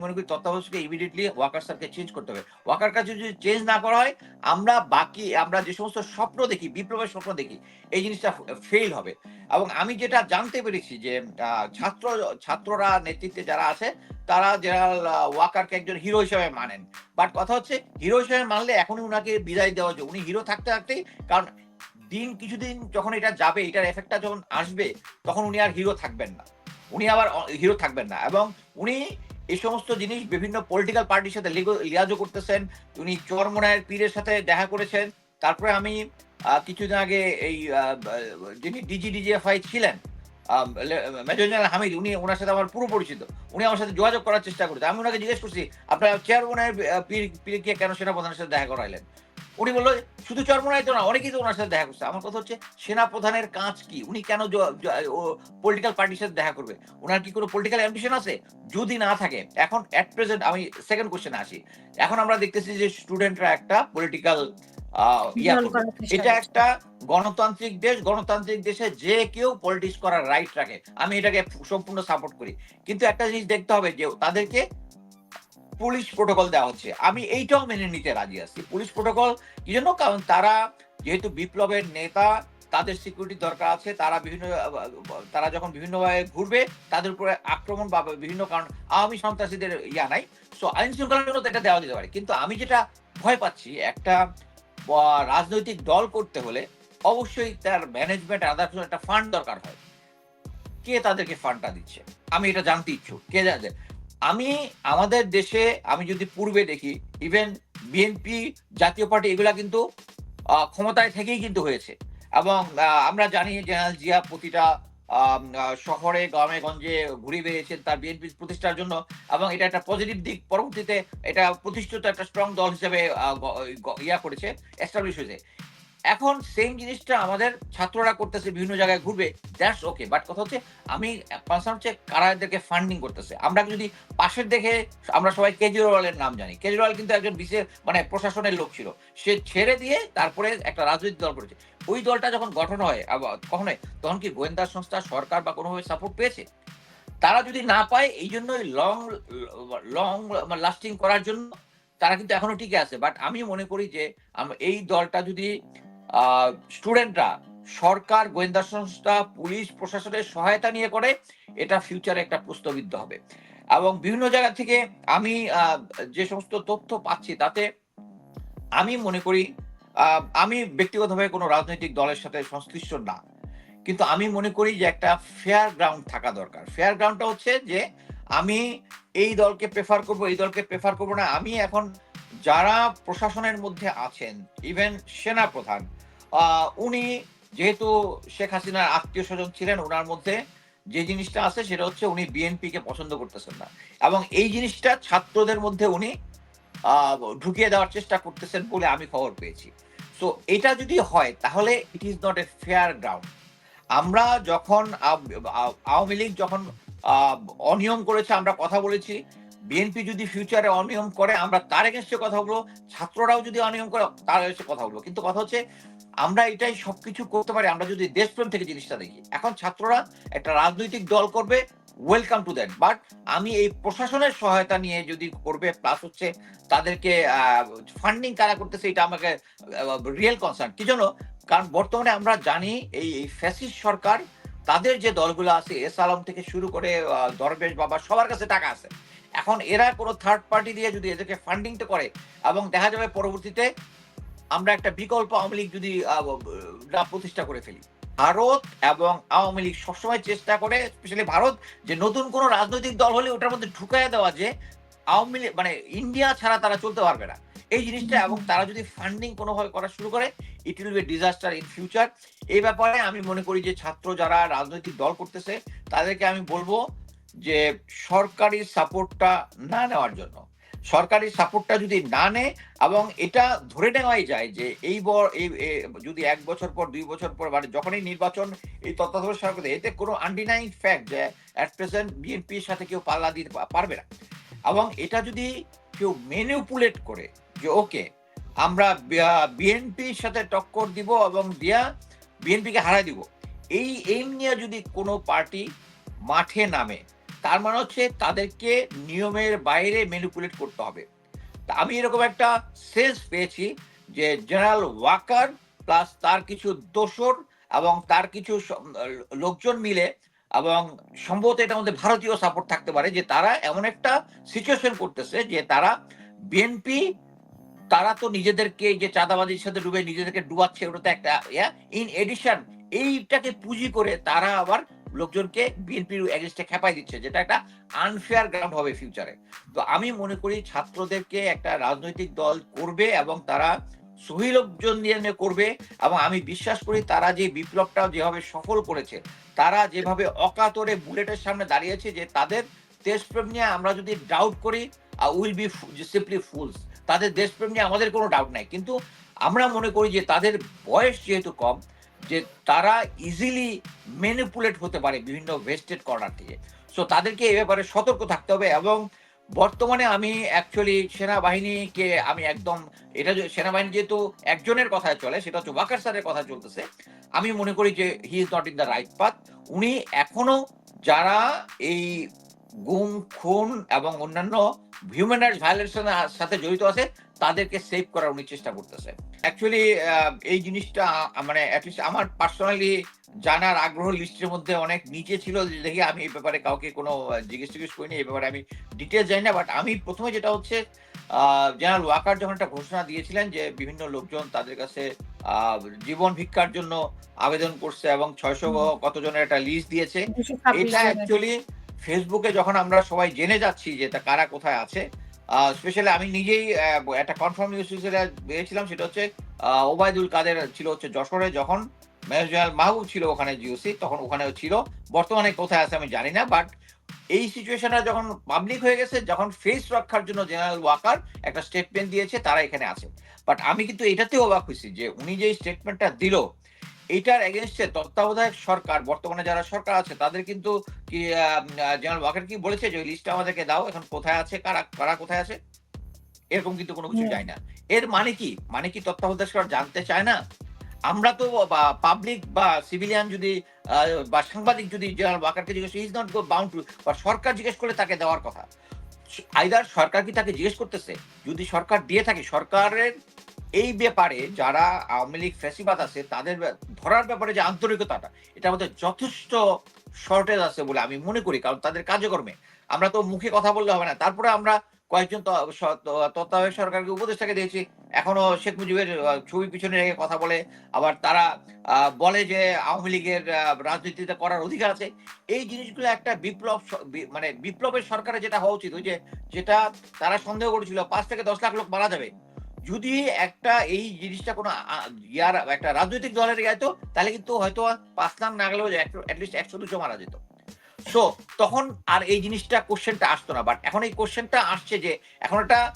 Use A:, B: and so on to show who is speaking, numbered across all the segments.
A: মনে করি তত্ত্বাবধায়ককে ইমিডিয়েটলি ওয়াকার স্যারকে চেঞ্জ করতে হবে। ওয়াকার কাছে যদি চেঞ্জ না করা হয়, আমরা বাকি, আমরা যে সমস্ত স্বপ্ন দেখি, বিপ্লবের স্বপ্ন দেখি, এই জিনিসটা ফেল হবে। এবং আমি যেটা জানতে পেরেছি যে ছাত্র, ছাত্ররা নেতৃত্বে যারা আছে, তারা জেনারেল ওয়াকারকে একজন হিরো হিসেবে মানেন। বাট কথা হচ্ছে হিরো হিসেবে মানলে এখনই উনাকে বিদায় দেওয়া উচিত। উনি হিরো থাকতে থাকতেই, কারণ দিন কিছুদিন যখন এটা যাবে, এটার এফেক্টটা যখন আসবে, তখন উনি আর হিরো থাকবেন না। উনি আবার হিরো থাকবেন না। এবং উনি এই সমস্ত জিনিস বিভিন্ন পলিটিক্যাল পার্টির সাথে লিয়াজও করতেছেন। উনি চরমনায়ের পীরের সাথে দেখা করেছেন। তারপরে আমি কিছুদিন আগে এই যিনি ডিজি ডিজিএফআই ছিলেন মেজর জেনারেল হামিদ, উনি ওনার সাথে আমার পুরো পরিচিত। উনি আমার সাথে যোগাযোগ করার চেষ্টা করেছে। আমি ওনাকে জিজ্ঞেস করছি, আপনার চেয়ারম্যানের পীর, পীরকে কেন সেনাপ্রধানের সাথে দেখা করাইলেন? উনি বলল শুধু চরমনায় তো না অনেকেই তো ওনার সাথে দেখা করছে। আমার কথা হচ্ছে সেনাপ্রধানের কাজ কি? উনি কেন পলিটিক্যাল পার্টির সাথে দেখা করবে? ওনার কি কোনো পলিটিক্যাল অ্যাম্বিশন আছে? যদি না থাকে এখন অ্যাট প্রেজেন্ট আমি সেকেন্ড কোশ্চেনে আসি। এখন আমরা দেখতেছি যে স্টুডেন্টরা একটা পলিটিক্যাল এটা একটা গণতান্ত্রিক দেশ গণতান্ত্রিক দেশে যে কেউ পলিটিক্স করার রাইট রাখে। আমি এটাকে সম্পূর্ণ সাপোর্ট করি। কিন্তু একটা জিনিস দেখতে হবে যে তাদেরকে পুলিশ প্রোটোকল দেওয়া হচ্ছে। আমি এইটাও মেনে নিতে রাজি আছি। পুলিশ প্রোটোকল কি জন্য? কারণ তারা যেহেতু বিপ্লবের নেতা, তাদের সিকিউরিটি দরকার আছে। তারা বিভিন্ন, তারা যখন বিভিন্নভাবে ঘুরবে, তাদের উপরে আক্রমণ বা বিভিন্ন কারণ, আওয়ামী সন্ত্রাসীদের ইয়া নাই। সো আইন শৃঙ্খলার জন্য এটা দেওয়া যেতে পারে। কিন্তু আমি যেটা ভয় পাচ্ছি, একটা রাজনৈতিক দল করতে হলে অবশ্যই তার ম্যানেজমেন্ট আদার একটা ফান্ড দরকার হয়। কে তাদেরকে ফান্ডটা দিচ্ছে? আমি এটা জানতে ইচ্ছুক। কে আমি আমাদের দেশে, আমি যদি পূর্বে দেখি ইভেন বিএনপি জাতীয় পার্টি, এগুলা কিন্তু ক্ষমতায় থেকেই কিন্তু হয়েছে। এবং আমরা জানি জেনারেল জিয়া প্রতিটা শহরে, গ্রামে, গঞ্জে ঘুরে বেরিয়েছেন তার বিএনপি প্রতিষ্ঠার জন্য। এবং এটা একটা পজিটিভ দিক। পরবর্তীতে এটা প্রতিষ্ঠিত একটা স্ট্রং দল হিসেবে ইয়া করেছে এস্টাবলিশ হয়েছে। এখন সেম জিনিসটা আমাদের ছাত্ররা করতেছে, বিভিন্ন জায়গায় ঘুরবে দ্যাটস ওকে বাট কথা হচ্ছে, আমি কনসার্ন হচ্ছে কারা এদেরকে ফান্ডিং করতেছে? আমরা যদি পাশের দেখে আমরা সবাই কেজরিওয়ালের নাম জানি। কেজরিওয়াল কিন্তু একজন বিশেষ মানে প্রশাসনের লোক ছিল। সে ছেড়ে দিয়ে তারপরে একটা রাজনৈতিক দল করেছে। ওই দলটা যখন গঠন হয় কখন হয়? তখন কি গোয়েন্দা সংস্থা, সরকার বা কোনোভাবে সাপোর্ট পেয়েছে? তারা যদি না পায় এই জন্যই লং লং লাস্টিং করার জন্য তারা কিন্তু এখনও টিকে আছে। বাট আমি মনে করি যে এই দলটা যদি স্টুডেন্টরা, সরকার, গোয়েন্দা সংস্থা, পুলিশ, প্রশাসনের সহায়তা নিয়ে করে এটা ফিউচারে একটা প্রস্তবিদ্ধ হবে। এবং বিভিন্ন জায়গা থেকে আমি যে সমস্ত তথ্য পাচ্ছি তাতে আমি মনে করি আমি ব্যক্তিগতভাবে কোনো রাজনৈতিক দলের সাথে সংশ্লিষ্ট না। কিন্তু আমি মনে করি যে একটা ফেয়ার গ্রাউন্ড থাকা দরকার। ফেয়ার গ্রাউন্ডটা হচ্ছে যে আমি এই দলকে প্রেফার করব, এই দলকে প্রেফার করব না। আমি এখন যারা প্রশাসনের মধ্যে আছেন ইভেন সেনা প্রধান উনি যেহেতু শেখ হাসিনার আত্মীয় স্বজন ছিলেন ওনার মধ্যে যে জিনিসটা আছে সেটা হচ্ছে উনি বিএনপি কে পছন্দ করতেছেন না। এবং এই জিনিসটা ছাত্রদের মধ্যে উনি ঢুকিয়ে দেওয়ার চেষ্টা করতেছেন বলে আমি খবর পেয়েছি। তো এটা যদি হয়, তাহলে it is not a fair ground আমরা যখন আওয়ামী লীগ যখন অনিয়ম করেছে, আমরা কথা বলেছি বিএনপি যদি ফিউচারে অনিয়ম করে, আমরা তার এগেনস্টে কথা বলব, ছাত্ররাও যদি অনিয়ম করে, তার এগেনস্টে কথা বলব। কিন্তু কথা হচ্ছে, আমরা এটাই সবকিছু করতে পারি, আমরা যদি দেশপ্রেম থেকে জিনিসটা দেখি। এখন ছাত্ররা একটা রাজনৈতিক দল করবে ওয়েলকাম টু দ্যাট বাট আমি এই প্রশাসনের সহায়তা নিয়ে যদি করবে প্লাস হচ্ছে তাদেরকে ফান্ডিং কারা করতেছে, এটা আমাকে রিয়েল কনসার্ন কি জন্য? কারণ বর্তমানে আমরা জানি, এই এই ফ্যাসিস্ট সরকার, তাদের যে দলগুলো আছে, এস আলম থেকে শুরু করে দরবেশ বাবা, সবার কাছে টাকা আছে। এখন এরা কোনো থার্ড পার্টি দিয়ে যদি এদেরকে ফান্ডিংটা করে, এবং দেখা যাবে পরবর্তীতে আমরা একটা বিকল্প আওয়ামী লীগ যদি প্রতিষ্ঠা করে ফেলি। ভারত এবং আওয়ামী লীগ সবসময় চেষ্টা করে স্পেশালি ভারত, যে নতুন কোন রাজনৈতিক দল হলে ওটার মধ্যে ঢুকাইয়া দেওয়া যে আওয়ামী লীগ মানে ইন্ডিয়া ছাড়া তারা চলতে পারবে না। এই জিনিসটা এবং তারা যদি ফান্ডিং কোনোভাবে করা শুরু করে it will be disaster in future এই ব্যাপারে আমি মনে করি যে ছাত্র যারা রাজনৈতিক দল করতেছে, তাদেরকে আমি বলব যে সরকারি সাপোর্টটা না নেওয়ার জন্য। সরকারি সাপোর্টটা যদি না নেয় এবং এটা ধরে নেওয়াই যায় যে এই এই যদি এক বছর পর, দুই বছর পর মানে যখনই নির্বাচন এই তত্ত্বাবধায়ক সরকার এতে কোনো আনডিনাইং ফ্যাক্ট যে অ্যাট প্রেজেন্ট বিএনপির সাথে কেউ পাল্লা দিতে পারবে না। এবং এটা যদি কেউ মেনিপুলেট করে যে, ওকে, আমরা বিএনপির সাথে টক্কর দিব এবং দিয়া বিএনপিকে হারাই দিব। এই এইম নিয়ে যদি কোনো পার্টি মাঠে নামে তার মানে হচ্ছে তাদেরকে নিয়মের বাইরে ম্যানিপুলেট করতে হবে। তা আমি এরকম একটা সেন্স পেয়েছি যে জেনারেল ওয়াকার প্লাস তার কিছু দোসর এবং তার কিছু লোকজন মিলে এবং সম্ভবত এটা মধ্যে ভারতীয় সাপোর্ট থাকতে পারে যে তারা এমন একটা সিচুয়েশন করতেছে যে তারা বিএনপি তারা তো নিজেদেরকে যে চাঁদাবাজির সাথে ডুবে নিজেদেরকে ডুবাচ্ছে ওটা তো একটা ইন এডিশন এইটাকে পুঁজি করে তারা আবার লোকজনকে বিএনপির এগেনস্টে খেপাই দিচ্ছে, যেটা একটা আনফেয়ার গ্রাউন্ড হবে ফিউচারে তো আমি মনে করি ছাত্রদেরকে একটা রাজনৈতিক দল করবে এবং তারা সহি লোকজন নিয়ে করবে এবং আমি বিশ্বাস করি তারা যে বিপ্লবটা যেভাবে সফল করেছে, তারা যেভাবে অকাতরে বুলেটের সামনে দাঁড়িয়েছে যে তাদের দেশপ্রেম নিয়ে আমরা যদি ডাউট করি উইল বি সিম্পলি ফুলস তাদের দেশপ্রেম নিয়ে আমাদের কোনো ডাউট নাই। কিন্তু আমরা মনে করি যে তাদের বয়স যেহেতু কম যে তারা ইজিলি ম্যানিপুলেট হতে পারে বিভিন্ন ভেস্টেড কর্নার থেকে। সো তাদেরকে এ ব্যাপারে সতর্ক থাকতে হবে এবং বর্তমানে আমি অ্যাকচুয়ালি সেনাবাহিনীকে আমি একদম এটা সেনাবাহিনী যেহেতু একজনের কথায় চলে, সেটা হচ্ছে ওয়াকার স্যারের কথা চলতেছে, আমি মনে করি যে he is not in the right path উনি এখনও যারা এই গুম, খুন এবং অন্যান্য হিউম্যান রাইটস ভায়োলেশনের সাথে জড়িত আছে তাদেরকে সেভ করার উনি চেষ্টা করতেছে অ্যাকচুয়ালি এই জিনিসটা মানে অ্যাটলিস্ট আমার পার্সোনালি জানার আগ্রহ লিস্টের মধ্যে অনেক নিচে ছিল দেখি আমি এই ব্যাপারে কাউকে কোনো জিজ্ঞেস টিজ্ঞেস করিনি এই ব্যাপারে আমি ডিটেলস জানি না বাট আমি প্রথমে যেটা হচ্ছে জেনারেল ওয়াকার যখন একটা ঘোষণা দিয়েছিলেন যে বিভিন্ন লোকজন তাদের কাছে আহ, জীবন ভিক্ষার জন্য আবেদন করছে এবং ছয়শো। কতজনের একটা লিস্ট দিয়েছে এটা। অ্যাকচুয়ালি ফেসবুকে যখন আমরা সবাই জেনে যাচ্ছি যে তা কারা কোথায় আছে স্পেশালি আমি নিজেই একটা কনফার্ম নিউজ পেয়েছিলাম সেটা হচ্ছে ওবায়দুল কাদের ছিল হচ্ছে যশোরে যখন জেনারেল মাহবুব ছিল ওখানে জিওসি তখন ওখানেও ছিল। বর্তমানে কোথায় আছে আমি জানি না বাট এই সিচুয়েশনটা যখন পাবলিক হয়ে গেছে, যখন ফেস রক্ষার জন্য জেনারেল ওয়াকার একটা স্টেটমেন্ট দিয়েছে, তারা এখানে আছে। বাট আমি কিন্তু এটাতেও অবাক হয়েছি যে উনি যে স্টেটমেন্টটা দিল এটার এগেনস্টে তত্ত্বাবধায়ক সরকার বর্তমানে যারা সরকার আছে তাদের কিন্তু কি জেনারেল ওয়াকার কি বলেছে যে ওই লিস্টটা আমাদেরকে দাও এখন কোথায় আছে কারা কারা কোথায় আছে? এরকম কিন্তু কোনো কিছু
B: হুম।
A: যায় না। এর মানে কি? মানে কি তত্ত্বাবধায়ক সরকার জানতে চায় না? আমরা তো পাবলিক বা সিভিলিয়ান যদি বা সাংবাদিক যদি জেনারেল ওয়াকারকে জিজ্ঞেস is not go bound to বা সরকার জিজ্ঞেস করলে তাকে দেওয়ার কথা। আইদার সরকার কি তাকে জিজ্ঞেস করতেছে? যদি সরকার দিয়ে থাকে সরকারের এই ব্যাপারে যারা আওয়ামী লীগ ফ্যাসিবাদ আছে, তাদের ধরার ব্যাপারে যে আন্তরিকতাটা এটার মধ্যে যথেষ্ট শর্টেজ আছে বলে আমি মনে করি, কারণ তাদের কার্যক্রমে। আমরা তো মুখে কথা বললে হবে না। তারপরে আমরা কয়েকজন তত্ত্বাবধায়ক সরকারকে উপদেষ্টাকে দিয়েছি। এখনও শেখ মুজিবের ছবি পিছনে রেখে কথা বলে। আবার তারা বলে যে আওয়ামী লীগের রাজনীতিতে করার অধিকার আছে। এই জিনিসগুলো একটা বিপ্লব মানে বিপ্লবের সরকারের যেটা হওয়া উচিত, ওই যে যেটা তারা সন্দেহ করেছিল, পাঁচ থেকে দশ লাখ লোক মারা যাবে। যদি একটা এই জিনিসটা কোনো ইয়ার একটা রাজনৈতিক দলের গাইতো তাহলে কিন্তু হয়তো পাঁচ লাখ না গেলেও অ্যাটলিস্ট একশো দুশো মারা যেত। সো তখন আর এই জিনিসটা কোশ্চেনটা আসতো না। বাট এখন এই কোশ্চেনটা আসছে যে, এখন একটা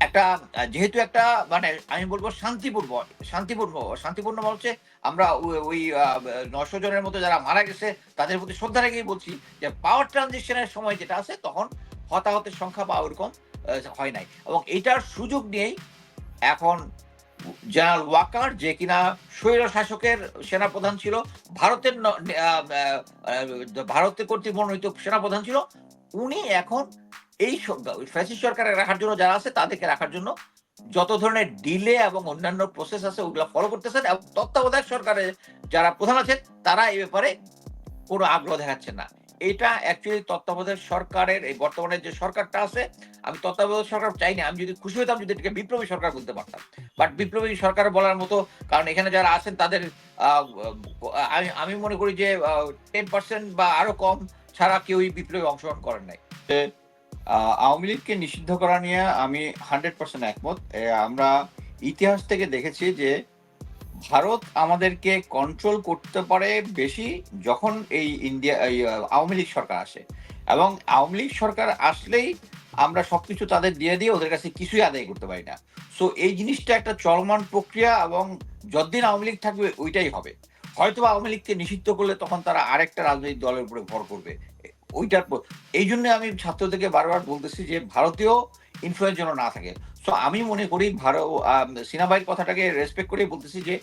A: একটা যেহেতু একটা মানে আমি বলব শান্তিপূর্ণ শান্তিপূর্ণ শান্তিপূর্ণ বলছে আমরা ওই- ওই নশো জনের মতো যারা মারা গেছে, তাদের প্রতি শ্রদ্ধা রেখেই বলছি যে পাওয়ার ট্রানজিশনের সময় যেটা আছে, তখন হতাহতের সংখ্যা বা ওরকম হয় নাই। এবং এটার সুযোগ নিয়েই এখন জেনারেল ওয়াকার, যে কিনা স্বৈর শাসকের সেনাপ্রধান ছিল, ভারতের ভারতের কর্তৃক মনোনীত সেনাপ্রধান ছিল, উনি এখন এই ফ্যাসিস্ট সরকারে রাখার জন্য যারা আছে তাদেরকে রাখার জন্য যত ধরনের ডিলে এবং অন্যান্য প্রসেস আছে ওগুলো ফলো করতেছেন এবং তত্ত্বাবধায়ক সরকারের যারা প্রধান আছেন, তারা এই ব্যাপারে কোনো আগ্রহ দেখাচ্ছেন না। এটা অ্যাকচুয়ালি তত্ত্বাবধায়ক সরকারের, এই বর্তমানে যে সরকারটা আছে, আমি তত্ত্বাবধায়ক সরকার চাই না, আমি যদি খুশি হতাম যদি এটাকে বিপ্লবী সরকার বলতে পারতাম। বাট বিপ্লবী সরকার বলার মতো, কারণ এখানে যারা আছেন তাদের আমি মনে করি যে টেন পার্সেন্ট বা আরও কম ছাড়া কেউই বিপ্লবী অংশগ্রহণ করেন নাই।
C: আওয়ামী লীগকে নিষিদ্ধ করা নিয়ে আমি হান্ড্রেড পার্সেন্ট একমত। আমরা ইতিহাস থেকে দেখেছি যে ভারত আমাদেরকে কন্ট্রোল করতে পারে বেশি যখন এই ইন্ডিয়া আওয়ামী লীগ সরকার আসে। এবং আওয়ামী লীগ সরকার আসলেই আমরা সবকিছু তাদের দিয়ে দিয়ে ওদের কাছে কিছুই আদায় করতে পারি না। সো এই জিনিসটা একটা চলমান প্রক্রিয়া এবং যতদিন আওয়ামী লীগ থাকবে ওইটাই হবে। হয়তো আওয়ামী লীগকে নিষিদ্ধ করলে তখন তারা আরেকটা রাজনৈতিক দলের উপরে ভর করবে। ওইটার এই জন্য আমি ছাত্রদেরকে বারবার বলতেছি যে ভারতীয় ইনফ্লুয়েন্স যেন না থাকে। সো আমি মনে করি ভারত সিনাবাইয়ের কথাটাকে রেসপেক্ট করে বলতেছি যে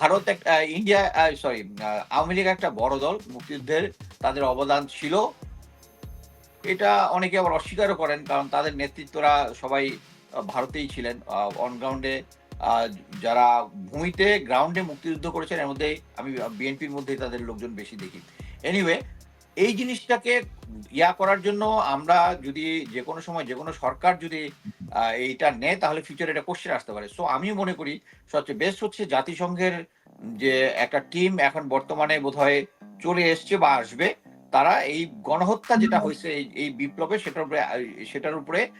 C: ভারত একটা ইন্ডিয়া সরি আওয়ামী একটা বড় দল, মুক্তিযুদ্ধের তাদের অবদান ছিল।
A: এটা অনেকে আবার অস্বীকারও করেন, কারণ তাদের নেতৃত্বরা সবাই ভারতেই ছিলেন। অনগ্রাউন্ডে যারা ভূমিতে গ্রাউন্ডে মুক্তিযুদ্ধ করেছেন, এর মধ্যে আমি বিএনপির মধ্যেই তাদের লোকজন বেশি দেখি। এনিওয়ে এই জিনিসটাকে ইয়া করার জন্য আমরা যদি যে কোনো সময় যে কোনো সরকার যদি এইটা নেয়, তাহলে ফিউচারে এটা কোশ্চেন আসতে পারে। সো আমি মনে করি সবচেয়ে বেস্ট হচ্ছে জাতিসংঘের যে একটা টিম এখন বর্তমানে বোধহয় চলে এসছে বা আসবে, তারা এই গণহত্যা যেটা হয়েছে, এই- বিপ্লবে সেটার উপরে সেটার উপরে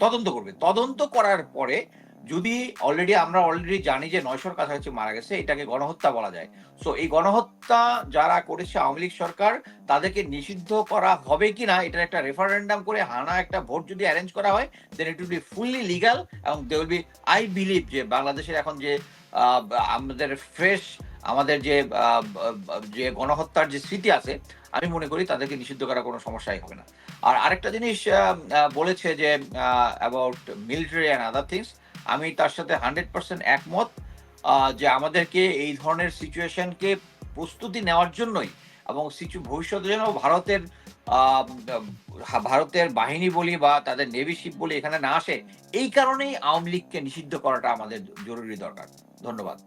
A: তদন্ত করবে। তদন্ত করার পরে যদি অলরেডি আমরা অলরেডি জানি যে নয়শোর কাছাকাছি মারা গেছে, এটাকে গণহত্যা বলা যায়। সো এই গণহত্যা যারা করেছে আওয়ামী লীগ সরকার, তাদেরকে নিষিদ্ধ করা হবে কিনা, এটার একটা রেফারেন্ডাম করে হানা একটা ভোট যদি অ্যারেঞ্জ করা হয় then it will be fully legal এবং they will be I believe যে বাংলাদেশের এখন যে আমাদের ফ্রেশ আমাদের যে যে গণহত্যার যে স্মৃতি আছে, আমি মনে করি তাদেরকে নিষিদ্ধ করা কোনো সমস্যাই হবে না। আর আরেকটা জিনিস বলেছে যে about military and other things আমি তার সাথে হান্ড্রেড পার্সেন্ট একমত যে আমাদেরকে এই ধরনের সিচুয়েশনকে প্রস্তুতি নেওয়ার জন্যই এবং ভবিষ্যতে যেন ভারতের ভারতের বাহিনী বলি বা তাদের নেভি শিপ বলি এখানে না আসে, এই কারণেই আওয়ামী লীগকে নিষিদ্ধ করাটা আমাদের জরুরি দরকার। ধন্যবাদ।